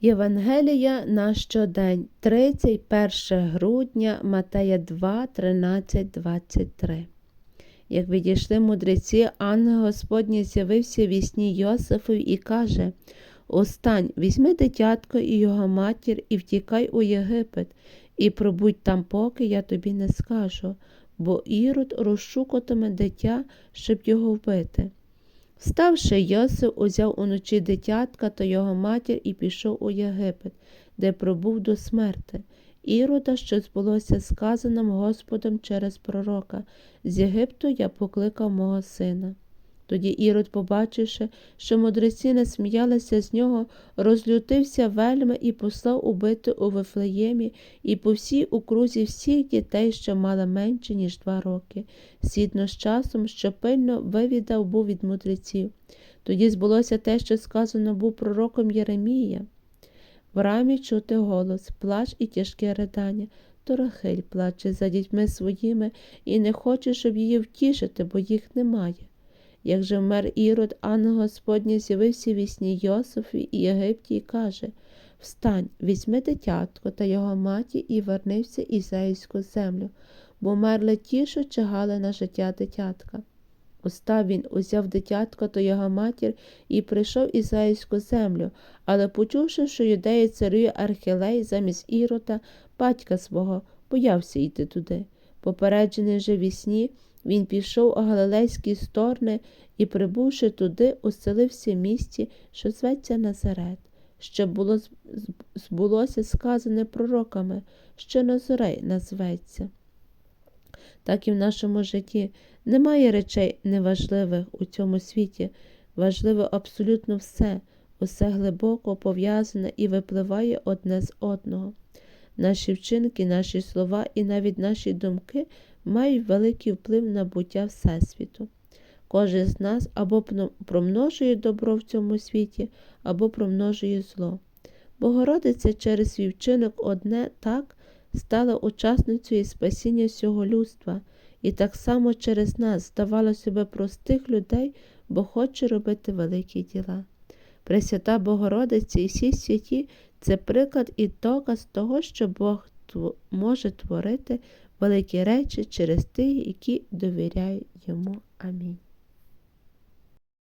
Євангелія на щодень, 31 грудня, Матея 2, 13, 23. Як відійшли мудреці, ангел Господній з'явився в вісні Йосифові і каже Устань, візьми дитятко і його матір, і втікай у Єгипет, і пробудь там, поки я тобі не скажу, бо Ірод розшукатиме дитя, щоб його вбити. Вставши, Йосиф узяв уночі дитятка та його матір і пішов у Єгипет, де пробув до смерти. Ірода, що збулося сказаним Господом через пророка, з Єгипту я покликав мого сина. Тоді Ірод, побачивши, що мудреці не сміялися з нього, розлютився вельми і послав убити у Вифлеємі і по всій окрузі всіх дітей, що мали менше, ніж два роки, згідно з часом, що пильно вивідав був від мудреців. Тоді збулося те, що сказано був пророком Єремія. В рамі чути голос, плач і тяжке ридання. То Рахиль плаче за дітьми своїми і не хоче, щоб її втішити, бо їх немає. Як же вмер Ірод, ангел Господній з'явився в сні Йосифі і Єгипті і каже Встань, візьми дитятко та його маті і вернився Ізраїльську землю, бо мерли ті, що чагали на життя дитятка. Устав він, узяв дитятко та його матір і прийшов Ізраїльську землю, але, почувши, що юдеї царює Архілей замість Ірота, батька свого, боявся йти туди. Попереджений же вісні, він пішов у галилейські сторони і, прибувши туди, оселився в місті, що зветься Назарет, що було збулося сказане пророками, що Назарей назветься. Так і в нашому житті немає речей неважливих у цьому світі, важливо абсолютно все, усе глибоко пов'язане і випливає одне з одного. Наші вчинки, наші слова і навіть наші думки мають великий вплив на буття Всесвіту. Кожен з нас або промножує добро в цьому світі, або промножує зло. Богородиця через свій вчинок одне так стала учасницею спасіння всього людства, і так само через нас здавала себе простих людей, бо хоче робити великі діла. Пресвята Богородиця і всі святі це приклад і доказ того, що Бог може творити великі речі через тих, які довіряють йому. Амінь.